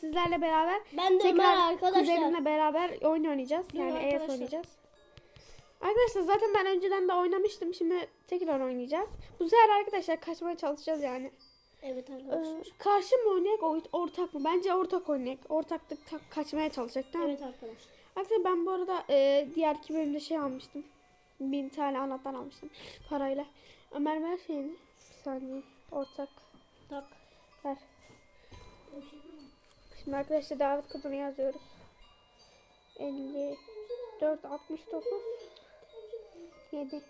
Sizlerle beraber Ben de tekrar kuzenimle beraber oyun oynayacağız. Yani ES arkadaşlar. oynayacağız. Arkadaşlar zaten ben önceden de oynamıştım. Şimdi tekrar oynayacağız. Bu sefer arkadaşlar kaçmaya çalışacağız yani. Evet Ee, arkadaşlar. karşı mı oynayak oy- ortak mı? Bence ortak oynayak. Ortakta ka- kaçmaya çalışacak değil mi? Evet arkadaşlar. Arkadaşlar ben bu arada e, diğer iki bölümde şey almıştım. Bin tane anahtar almıştım parayla. Ömer ver şeyini. Bir saniye. Ortak. Tak. Ver. Şimdi arkadaşlar davet kodunu yazıyoruz. 54 69 7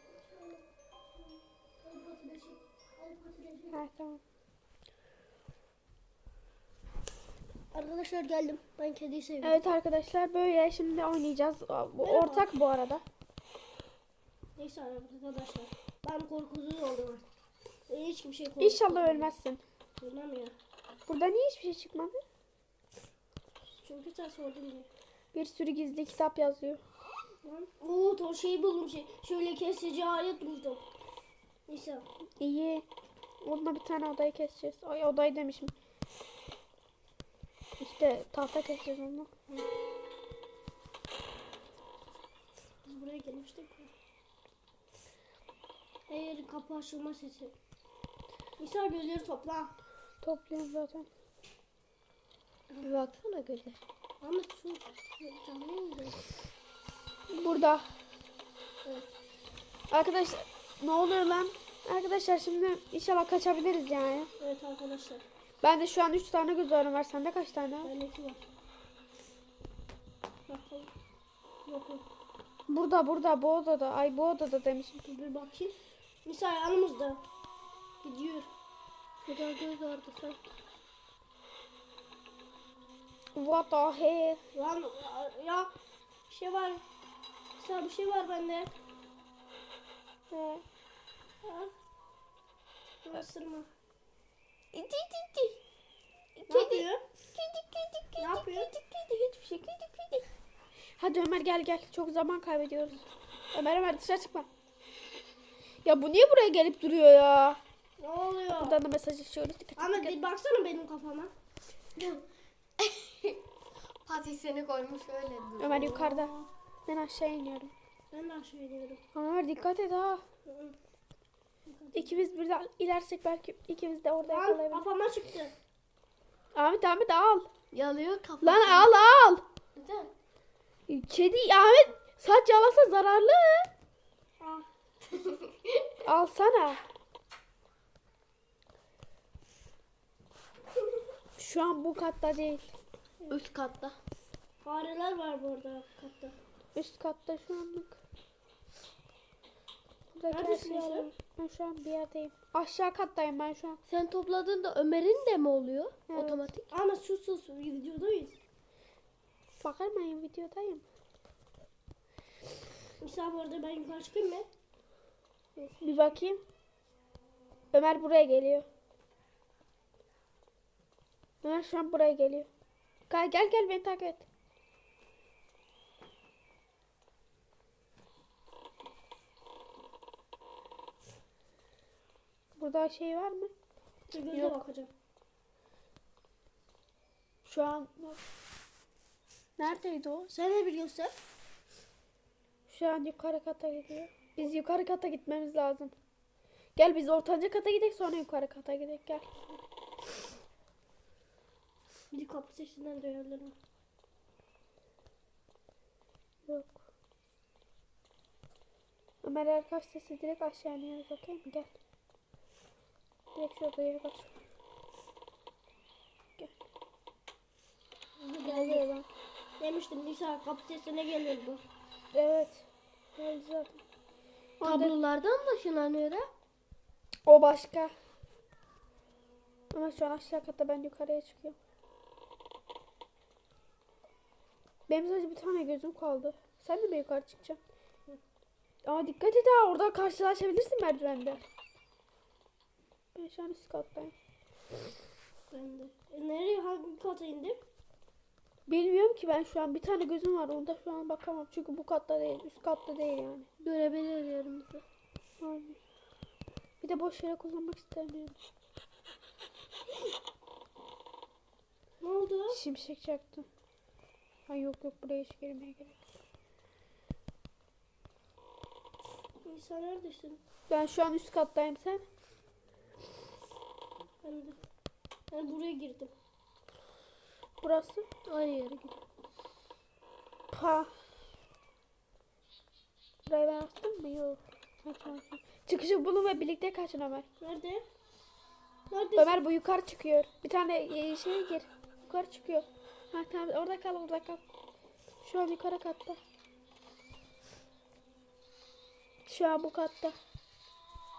Ha tamam. Arkadaşlar geldim. Ben kediyi seviyorum. Evet arkadaşlar böyle şimdi oynayacağız. Bu ortak bu arada. Neyse arkadaşlar. Ben korkusuz oldum artık. Hiç kimse korkutmadım. İnşallah ölmezsin. Bilmem ya. Burada niye hiçbir şey çıkmadı? Çünkü sen sordun diye. Bir sürü gizli kitap yazıyor. Oo to şey buldum şey. Şöyle kesici alet buldum. Neyse. İyi. Onunla bir tane odayı keseceğiz. Ay odayı demişim. İşte tahta keseceğiz onunla. Biz buraya gelmiştik. Hayır kapı açılma sesi. Nisa gözleri topla. Topluyorum zaten. Bir baksana göze. Ama mıydı? Burada. Evet. Arkadaşlar ne oluyor lan? Arkadaşlar şimdi inşallah kaçabiliriz yani. Evet arkadaşlar. Ben de şu an 3 tane göz ağrım var. Sende kaç tane? Bende iki var. Bakalım. Yok yok. Burada burada bu odada. Ay bu odada demişim. Dur bir bakayım. Nisa yanımızda. Gidiyor. Kadar göz sanki. What the hell? Lan ya, bir şey var. Nisa bir şey var bende. He. Ha. Dur ısırma. İti iti iti. Ne yapıyor? Kedi kedi kedi Ne yapıyor? kedi kedi hiçbir şey kedi kedi. Hadi Ömer gel gel. Çok zaman kaybediyoruz. Ömer Ömer dışarı çıkma. Ya bu niye buraya gelip duruyor ya? Ne oluyor? Buradan da mesaj açıyoruz. Dikkat Ahmet dikkat. baksana benim kafama. Patisini koymuş öyle duruyor. Ömer yukarıda. Ben aşağı iniyorum. Ben de aşağı iniyorum. Ömer dikkat et ha. İkimiz birden ilersek belki ikimiz de orada Lan yakalayabiliriz. kafama çıktı. Ahmet Ahmet al. Yalıyor kafası. Lan al al. Neden? Kedi Ahmet saç yalasa zararlı. Ah. Alsana. Şu an bu katta değil. Üst katta. Fareler var bu arada katta. Üst katta şu anlık. Buradaki her Neredesin şeyi sen? alalım. Ben şu an bir yerdeyim. Aşağı kattayım ben şu an. Sen topladığında Ömer'in de mi oluyor? Evet. Otomatik. Ama sus sus videodayız. Bakmayın videodayım. Nisa bu arada ben yukarı çıkayım mı? Bir bakayım. Ömer buraya geliyor. Ömer şu an buraya geliyor. Gel gel gel beni takip et. Burada şey var mı? Göze Yok. bakacağım. Şu an Neredeydi o? Sen ne biliyorsun? Şu an yukarı kata gidiyor. Biz yukarı kata gitmemiz lazım. Gel biz ortanca kata gidelim sonra yukarı kata gidelim gel. Bir kapı sesinden duyarlarım. Yok. Ömer Erkaç sesi direkt aşağı iniyoruz okey mi? Gel. Direkt şu odaya götür. Gel. Geliyor lan. Demiştim Nisa kapı sesine gelir bu. Evet. Geldi zaten. Tablolardan ışınlanıyor ha? O başka. Ama şu an aşağı katta ben yukarıya çıkıyorum. Benim sadece bir tane gözüm kaldı. Sen de mi yukarı çıkacaksın? Ama dikkat et ha oradan karşılaşabilirsin merdivende. Ben şu an üst kattayım. Ben de. E, nereye hangi kata indim? Bilmiyorum ki ben şu an bir tane gözüm var onda şu an bakamam. Çünkü bu katta değil üst katta değil yani. Görebiliyorum bizi. Aynen. Bir de boş yere kullanmak istemiyorum. Ne oldu? Şimşek çaktı. Ha yok yok buraya hiç girmeye gerek. İsa neredesin? Ben şu an üst kattayım sen. Ben de. Ben buraya girdim. Burası. Aynı yere gidiyor. Ha. Burayı ben açtım mı? Yok. Açmadım. Çıkışı bulun ve birlikte kaçın Ömer. Nerede? Neredesin? Ömer bu yukarı çıkıyor. Bir tane e, şeye gir. Yukarı çıkıyor. Ha tamam orada kal orada kal. Şu an yukarı katta. Şu an bu katta.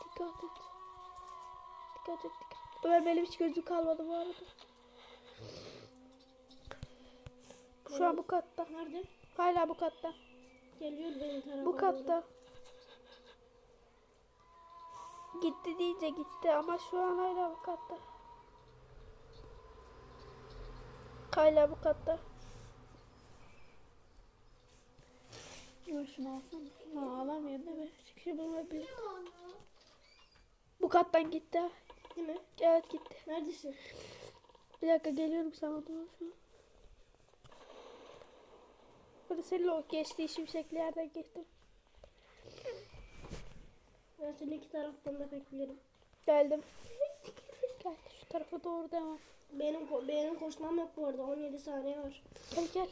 Dikkat et. Dikkat et dikkat. Ömer benim hiç gözüm kalmadı bu arada. Şu an bu katta. Nerede? Hala bu katta. Geliyor benim tarafa. Bu katta. Gitti deyince gitti ama şu an hala bu katta. Hala bu katta. Şunu alsana. Ha, alamıyorum değil mi? Çıkışı bulabilir. Bu kattan gitti. Değil mi? Evet gitti. Neredesin? Bir dakika geliyorum sana doğru şu an. Burada senin o geçtiği şimşekli yerden geçtim. Ben seni iki taraftan da beklerim. Geldim. Gel şu tarafa doğru devam. Benim ko- benim koşmam yok bu arada. 17 saniye var. Gel gel.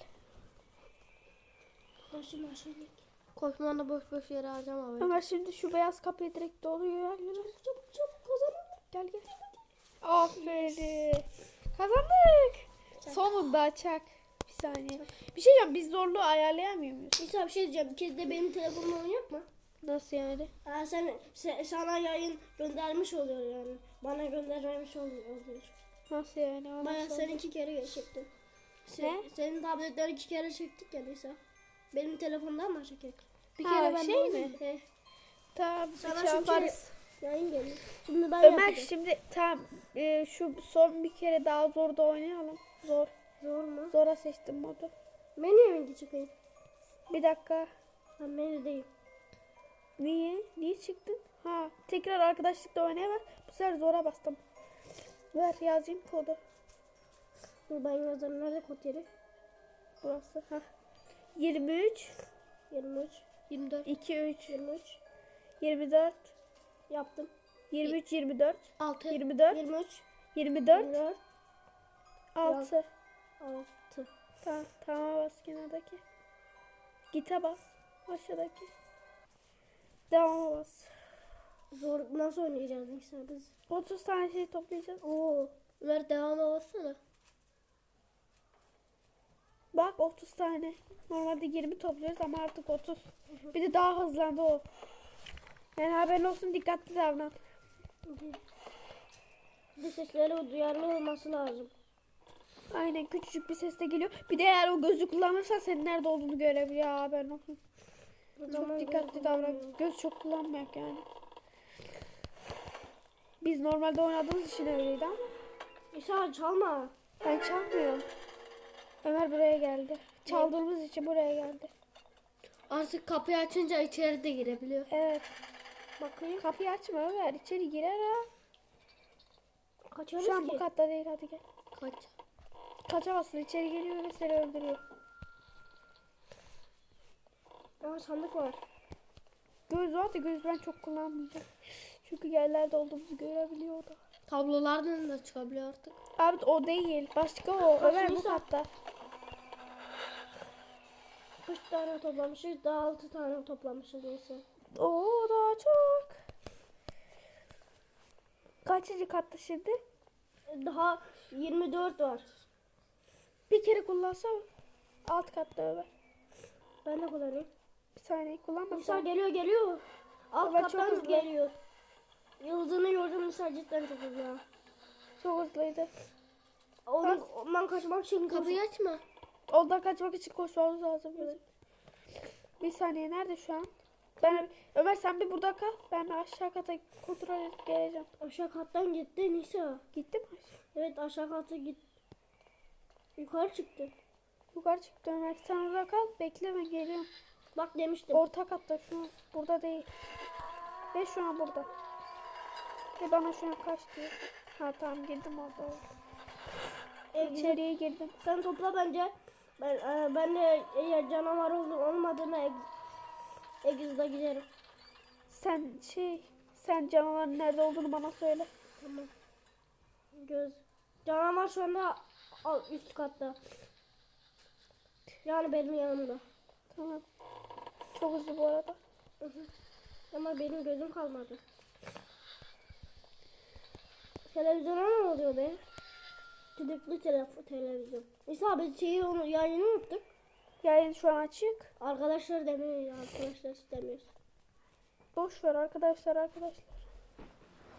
Başım aşağı Koşmanı boş boş yere harcama bence. Ömer şimdi şu beyaz kapıyı direkt doluyor. Yürü. Çabuk çabuk kazanalım. Gel gel. Aferin. Kazandık. Sonunda çak. Bir saniye. Bir şey diyeceğim biz zorluğu ayarlayamıyor muyuz? İsa bir şey diyeceğim. Bir kez de benim telefonumla oynayacak mı? Nasıl yani? Ha, sen, se- sana yayın göndermiş oluyor yani. Bana göndermemiş oluyor. Nasıl yani? O Baya nasıl sen iki kere geçecektin. Se- Ne? Senin tabletleri iki kere çektik ya Nisa. Benim telefondan mı çekek? Bir Ha, kere ben şey mi? He. Tamam. Sana şu kere yaparız. yayın geliyor. Şimdi ben Ömer yapacağım. şimdi tamam e, şu son bir kere daha zor da oynayalım. Zor. Zor mu? Zora seçtim modu. Niye önce çıkayım? Bir dakika. Ben beni değil. Niye? Niye çıktın? Ha, tekrar arkadaşlıkla oynayamaz. Bu sefer zora bastım. Ver yazayım kodu. Dur ben yazarım. Nerede kod yeri? Burası. Ha. 23 23. 24. 2 3 23. 24 Yaptım. 23 24 6. 24 23. 24 24. 6 6. Tamam, tamam bas kenardaki. Gite bas. Aşağıdaki. Devama bas. Zor. Nasıl oynayacağız Nisa biz? 30 tane şey toplayacağız. Oo. Ömer devamı bassana. Bak 30 tane. Normalde 20 topluyoruz ama artık 30. Bir de daha hızlandı o. Yani haberin olsun dikkatli davran. Bir seslere duyarlı olması lazım. Aynen küçücük bir ses de geliyor. Bir de eğer o gözü kullanırsan senin nerede olduğunu görebiliyor haberin olsun. O Çok zaman dikkatli davran. Göz çok kullanmayak yani. Biz normalde oynadığımız için öyleydi ama İsa çalma. ben çalmıyorum. Ömer buraya geldi. Çaldığımız için buraya geldi. Artık kapıyı açınca içeri de girebiliyor. Evet. Bakayım. Kapıyı açma Ömer. içeri girer ha. Kaçıyoruz Şu an ki. bu katta değil hadi gel. Kaç. Kaçamazsın içeri geliyor ve seni öldürüyor. Aa sandık var. Göz var da göz ben çok kullanmayacağım. Çünkü yerlerde olduğumuzu görebiliyor da. Tablolardan da çıkabiliyor artık. Abi o değil. Başka o. Ömer bu katta. 3 tane toplamışız. Daha 6 tane toplamışız Nisa. Oo daha çok. Kaçıncı katta şimdi? Daha 24 var. Bir kere kullansam alt katta Ömer. Ben de kullanayım. Saniye Nisa kullanmasam. geliyor geliyor. Alt Ama çok kattan hızlı. geliyor. Yıldızını gördüm Nisa cidden çok hızlı. ha. Çok hızlıydı. Onu, ondan kaçmak için Kapıyı açma. Ondan kaçmak için koşmamız lazım bizim. Bir saniye nerede şu an? Ben Ömer sen bir burada kal. Ben aşağı kata kontrol edip geleceğim. aşağı kattan gitti Nisa. Gitti mi? Evet aşağı katı git. Yukarı çıktı. Yukarı çıktı Ömer. Sen orada kal. Bekle ben geliyorum. Bak demiştim. Orta katta şu an. Burada değil. Ve şu an burada. Ve bana şu an kaç diyor. Ha tamam girdim orada. Egiz'i İçeriye girdim. sen topla bence. Ben e, ben de eğer canavar oldu olmadığını Egiz, Egiz'de giderim. Sen şey sen canavarın nerede olduğunu bana söyle. Tamam. Göz. Canavar şu anda alt üst katta. Yani benim yanımda. Tamam. Çok hızlı bu arada. Hı hı. Ama benim gözüm kalmadı. Televizyona ne oluyor be? Düdüklü telefon televizyon. İsa biz şeyi onu yayını unuttuk. Yayın şu an açık. Arkadaşlar demiyor ya arkadaşlar istemiyoruz. Boş ver arkadaşlar arkadaşlar.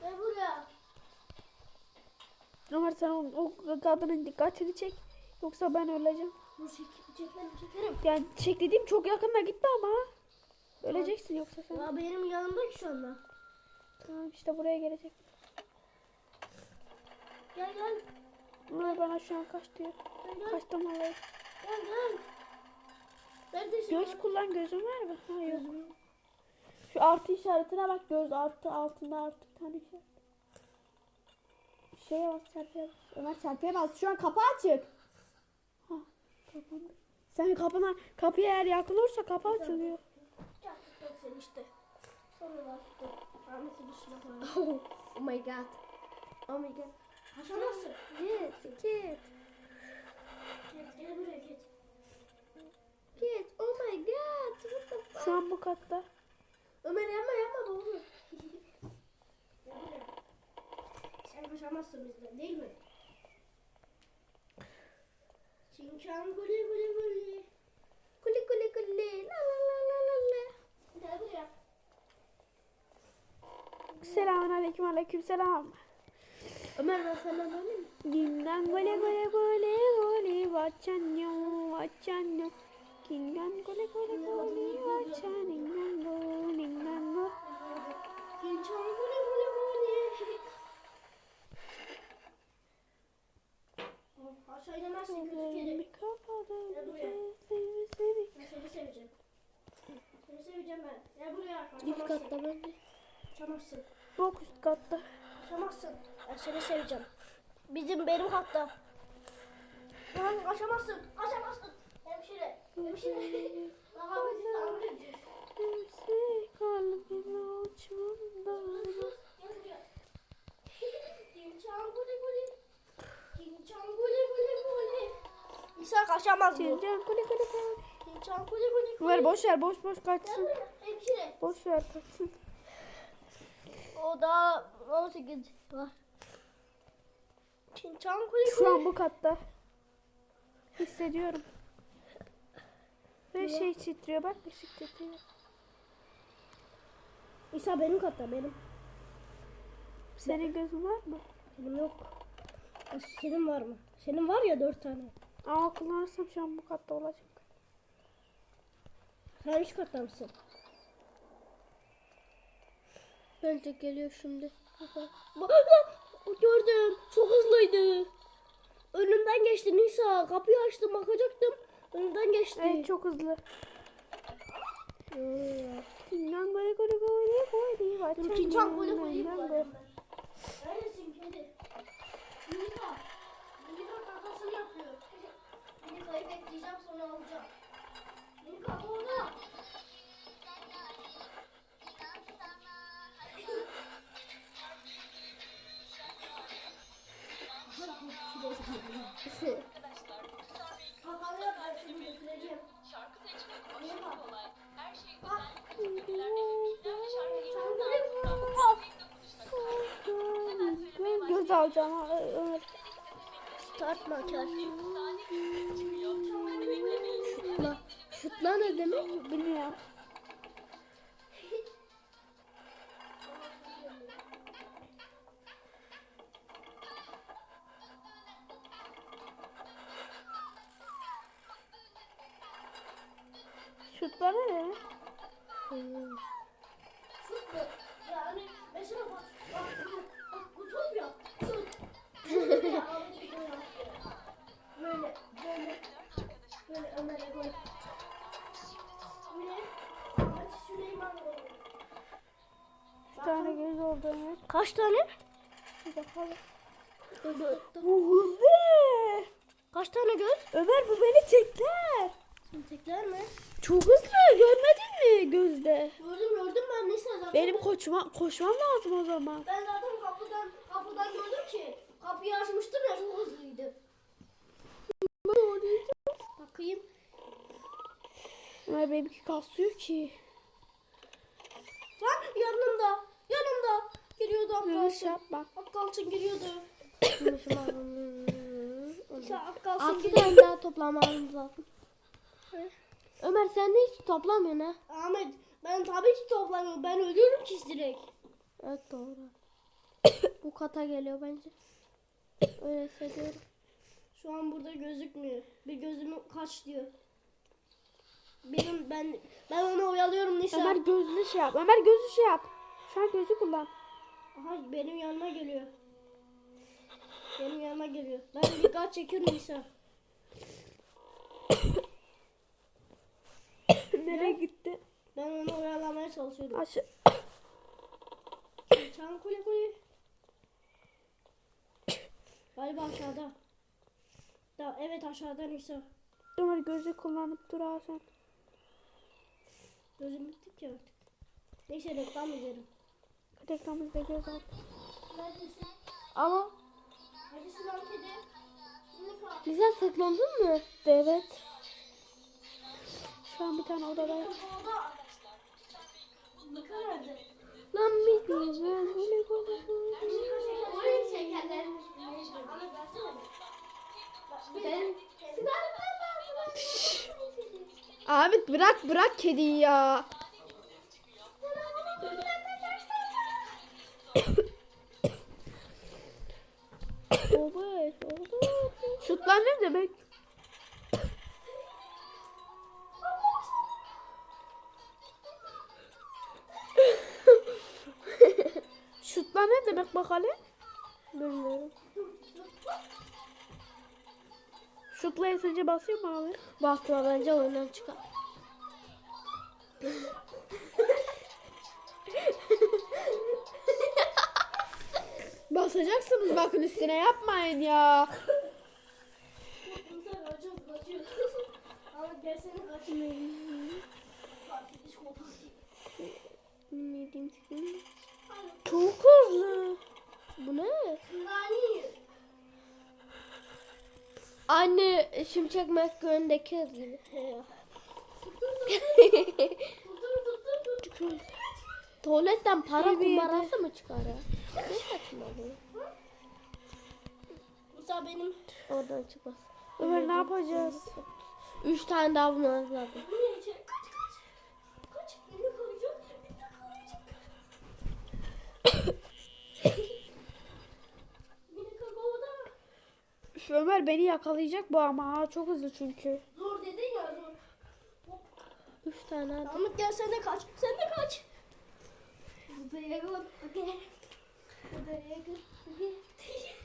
Gel buraya. Ömer sen o, o kadının dikkatini çek. Yoksa ben öleceğim. Çek, çekerim çekerim. Yani çek dediğim çok yakında gitme ama. Öleceksin yoksa sen. Ya benim yanımda ki şu anda. Tamam işte buraya gelecek. Gel gel. Ömer bana şu an kaç diyor. Gel gel. Kaçtım alayım. Gel gel. Neredesin? Göz kullan gözün var mı? Ha yok. Şu artı işaretine bak göz artı altında artı bir tane işaret. Şeye bas çarpıya bas. Ömer çarpıya bas. Şu an kapı açık. Kapandı. Sen kapına kapıya eğer yakın olursa kapı açılıyor. Sen işte. Oh my god. Oh my god. Kaçamazsın. Git, git. Git gel buraya git. Git. Oh my god. What the fuck? Şu an bu katta. Ömer yapma yapma doğru. Sen kaçamazsın bizden değil mi? Çinkan guli guli guli. Kuli kuli kuli. La la la la la la. Gel buraya. Selamun aleyküm aleyküm selam. Ömer ben senden böyle mi? Gingan gole gole gole gole vachanyo vachanyo. Gingan gole gole gole vachanyo ningango. Çinkan guli guli guli. İnemezsin kötü kapadım Gel buraya. Ben seni seveceğim. Seni seveceğim ben. Gel buraya. İlk Kaçamazsın. katta ben de. Kaçamazsın. Bok üst katta. Kaçamazsın. Ben seni seveceğim. Bizim benim katta. Lan kaçamazsın. Kaçamazsın. Hemşire. Hemşire. Rahmetli tamir ediyor. Kimse kalbimi açmamda. Gel buraya. Kinçan guli guli. Kinçan guli guli guli. İsa kaçamaz bu. Cencan kule kule kule. Guli guli guli. Ver boş ver boş boş kaçsın. Hemşire. Boş ver kaçsın. O da 18 var. Kinçan guli Şu an bu katta. Hissediyorum. Ve şey titriyor bak ışık titriyor. İsa benim katta benim. Senin gözün var mı? Benim yok. Senin var mı? Senin var ya dört tane. Aa kullanırsam şu an bu katta olacak. Sen üç katta mısın? Bence geliyor şimdi. Gördüm. Çok hızlıydı. Önümden geçti Nisa. Kapıyı açtım bakacaktım. Önümden geçti. Evet çok hızlı. Gole gole gole vachanyo Kinçan gole gole ningango. buldum ben. Neredesin kedi? Nisa. Nisa kakasını yapıyor. Nisa'yı bekleyeceğim sonra alacağım. Nisa orada. Kakalı yap ben seni götüreceğim. Şarkı seçmek aşırı kolay. Her şeyi Bak. dinlerken şarkıyı Göz alacağım ha, Ö- Ömer. Start makyaj. Şutla ne demek? Bilmiyorum. Şutlar ne? Hmm. Mu? Yani mesela bak, bak, bak bu top ya. Yaptı. Böyle, böyle, böyle Ömer'e gol. Bir tane göz oldu Ömer. Kaç tane? Bir bakalım. Bu hızlı. Kaç tane göz? Ömer bu beni tekler. Tekler mi? Çok hızlı görmedin mi gözde? Gördüm gördüm ben neyse zaten. Benim koşma, koşmam lazım o zaman. Ben zaten kapıdan kapıdan gördüm ki kapıyı açmıştım ya çok hızlıydı. Bakayım. Ömer benimki kasıyor ki. Lan yanımda yanımda giriyordu Yavaş Akkalçın. yapma. Akkalçın giriyordu. İşte Akkalçın Altı tane daha toplamamız lazım. Ömer sen de hiç toplamıyorsun ha. Ahmet ben tabii ki toplamıyorum. Ben ölüyorum ki direkt. Evet doğru. Bu kata geliyor bence. Öyle hissediyorum. Şu an burada gözükmüyor. Bir gözümü kaç diyor. Benim ben ben onu oyalıyorum Nisa. Ömer gözünü şey yap. Ömer gözü şey yap. Şu an gözü kullan. Aha benim yanıma geliyor. Benim yanıma geliyor. Ben bir kaç çekiyorum Nisa. Nereye gitti? Ben onu oyalamaya çalışıyorum. Aşağı. Çan kule kule. Galiba aşağıda. Da, evet aşağıda Nisa. Ömer gözü kullanıp dur sen. Gözüm bitti ki artık. Neyse reklam. Reklamımızda göz al. Neredesin? Ama Neredesin lan kedi? Lisa saklandın mı? Evet. Şu an bir tane odada. Lan bir Güzel, böyle böyle böyle. Oyun Ahmet bırak bırak kediyi ya. Şutlar ne demek? Şutlar ne demek bakalım? Bilmiyorum. Şutla sence basıyor mu abi? Basma bence oyundan çıkar. Basacaksınız bakın üstüne yapmayın ya. Çok hızlı. Bu ne? Nani? Anne Şimşek McQueen'deki kız gibi. Tuvaletten para bir kumarası mı çıkar ya? Ne saçma bu? Musa benim. Oradan çıkmaz. Ömer ne yapacağız? Üç tane daha bulmamız lazım. Kaç kaç. Kaç. Beni koruyacak. Beni koruyacak. Ömer beni yakalayacak bu ama ha, çok hızlı çünkü. Zor dedin ya zor. Üç tane daha. Ahmet gel sen de kaç. Sen de kaç. Buraya gel. Okey. Buraya gel. Okey.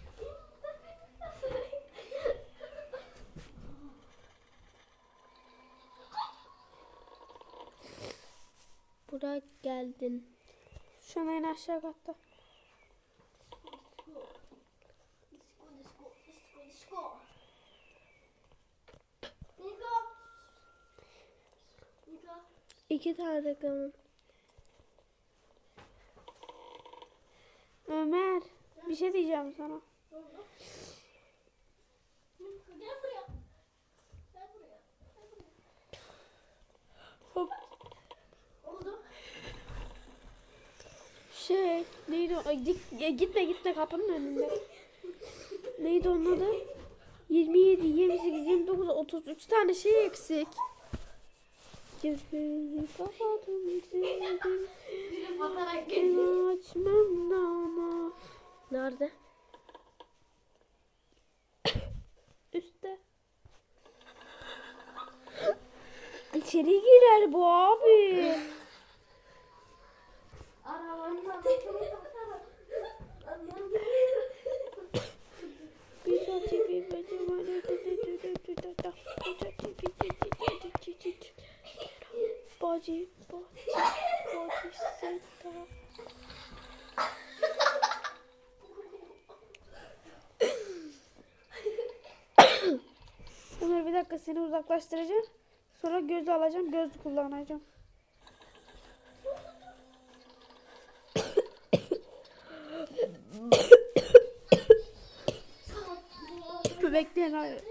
Buraya geldin. Şu an en aşağı katta. İki tane reklamım. Ömer bir şey diyeceğim sana. Hop. Şey neydi o? Gitme gitme kapının önünde. Neydi onun adı? 27, 28, 29, 33 tane şey eksik. Gözlerimi kapadım izledim. Beni açmam ama. Nerede? Üstte. İçeri girer bu abi. Arabanın seni uzaklaştıracağım. Sonra gözü alacağım. Gözlü kullanacağım. Bekleyin hayır.